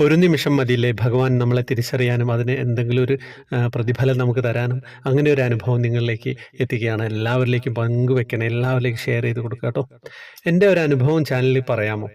ഒരു നിമിഷം മതിയില്ലേ? ഭഗവാൻ നമ്മളെ തിരിച്ചറിയാനും അതിന് എന്തെങ്കിലും ഒരു പ്രതിഫലം നമുക്ക് തരാനും അങ്ങനെ ഒരു അനുഭവം നിങ്ങളിലേക്ക് എത്തിക്കുകയാണ്. എല്ലാവരിലേക്കും പങ്കുവെക്കണം. എല്ലാവരിലേക്കും ഷെയർ ചെയ്ത് കൊടുക്കുക കേട്ടോ. എന്റെ ഒരു അനുഭവം ചാനലിൽ പറയാമോ?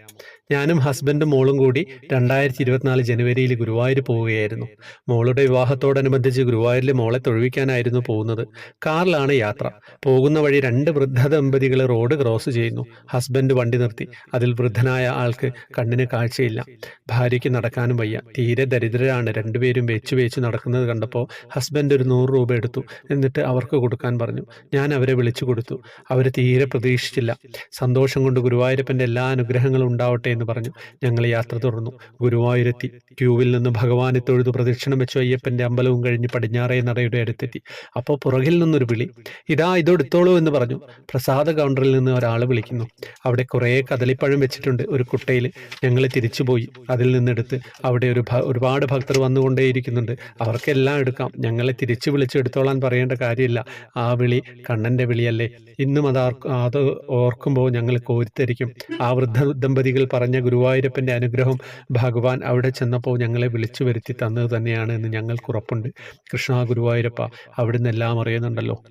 ഞാനും ഹസ്ബൻഡും മോളും കൂടി രണ്ടായിരത്തി ഇരുപത്തിനാല് ജനുവരിയിൽ ഗുരുവായൂർ പോവുകയായിരുന്നു. മോളുടെ വിവാഹത്തോടനുബന്ധിച്ച് ഗുരുവായൂരിലെ മോളെ തൊഴുവിക്കാനായിരുന്നു പോകുന്നത്. കാറിലാണ് യാത്ര. പോകുന്ന വഴി രണ്ട് വൃദ്ധ ദമ്പതികൾ റോഡ് ക്രോസ് ചെയ്യുന്നു. ഹസ്ബൻഡ് വണ്ടി നിർത്തി. അതിൽ വൃദ്ധനായ ആൾക്ക് കണ്ണിന് കാഴ്ചയില്ല. ഭാര്യയ്ക്ക് നടക്കാനും വയ്യ. തീരെ ദരിദ്രരാണ്. രണ്ടുപേരും വെച്ചു വെച്ച് നടക്കുന്നത് കണ്ടപ്പോൾ ഹസ്ബൻഡ് ഒരു നൂറ് രൂപ എടുത്തു. എന്നിട്ട് അവർക്ക് കൊടുക്കാൻ പറഞ്ഞു. ഞാൻ അവരെ വിളിച്ചു കൊടുത്തു. അവർ തീരെ പ്രതീക്ഷിച്ചില്ല. സന്തോഷം കൊണ്ട് ഗുരുവായൂരപ്പന്റെ എല്ലാ അനുഗ്രഹങ്ങളും ഉണ്ടാവട്ടെ എന്ന് പറഞ്ഞു. ഞങ്ങൾ യാത്ര തുടർന്നു. ഗുരുവായൂരെത്തി. ക്യൂവിൽ നിന്ന് ഭഗവാനെ തൊഴുതു പ്രദക്ഷിണം വെച്ചു അയ്യപ്പന്റെ അമ്പലവും കഴിഞ്ഞ് പടിഞ്ഞാറേ നടയുടെ അടുത്തെത്തി. അപ്പോൾ പുറകിൽ നിന്നൊരു വിളി. ഇതാ ഇതെടുത്തോളൂ എന്ന് പറഞ്ഞു. പ്രസാദ കൗണ്ടറിൽ നിന്ന് ഒരാൾ വിളിക്കുന്നു. അവിടെ കുറേ കദളിപ്പഴം വെച്ചിട്ടുണ്ട് ഒരു കുട്ടയിൽ ഞങ്ങൾ തിരിച്ചുപോയി. അതിൽ നിന്നെടുത്ത് അവിടെ ഒരു ഒരുപാട് ഭക്തർ വന്നുകൊണ്ടേയിരിക്കുന്നുണ്ട്. അവർക്കെല്ലാം എടുക്കാം. ഞങ്ങളെ തിരിച്ചു വിളിച്ച് എടുത്തോളാൻ പറയേണ്ട കാര്യമില്ല. ആ വിളി കണ്ണന്റെ വിളിയല്ലേ. ഇന്നും അത് അത് ഓർക്കുമ്പോൾ ഞങ്ങൾ കോരിത്തരിക്കും ആ വൃദ്ധ ദമ്പതികൾ പറഞ്ഞ ഗുരുവായൂരപ്പന്റെ അനുഗ്രഹം ഭഗവാൻ അവിടെ ചെന്നപ്പോൾ ഞങ്ങളെ വിളിച്ചു വരുത്തി തന്നത് തന്നെയാണ് എന്ന് ഞങ്ങൾക്ക് ഉറപ്പുണ്ട്. കൃഷ്ണ ഗുരുവായൂരപ്പ അവിടുന്ന് എല്ലാം അറിയുന്നുണ്ടല്ലോ.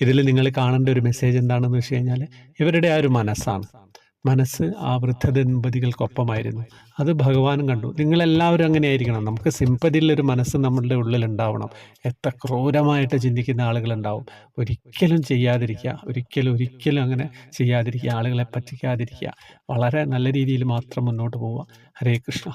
ഇതിൽ നിങ്ങൾ കാണേണ്ട ഒരു മെസ്സേജ് എന്താണെന്ന് വെച്ച് കഴിഞ്ഞാൽ ഇവരുടെ ആ ഒരു മനസ്സാണ്. മനസ്സ് ആ വൃദ്ധ ദമ്പതികൾക്കൊപ്പമായിരുന്നു അത് ഭഗവാനും കണ്ടു. നിങ്ങളെല്ലാവരും അങ്ങനെ ആയിരിക്കണം നമുക്ക് സിമ്പതിയിലൊരു മനസ്സ് നമ്മളുടെ ഉള്ളിൽ ഉണ്ടാവണം എത്ര ക്രൂരമായിട്ട് ചിന്തിക്കുന്ന ആളുകളുണ്ടാവും. ഒരിക്കലും ചെയ്യാതിരിക്കുക. ഒരിക്കലും ഒരിക്കലും അങ്ങനെ ചെയ്യാതിരിക്കുക. ആളുകളെ പറ്റിക്കാതിരിക്കുക. വളരെ നല്ല രീതിയിൽ മാത്രം മുന്നോട്ട് പോവുക. ഹരേ കൃഷ്ണ.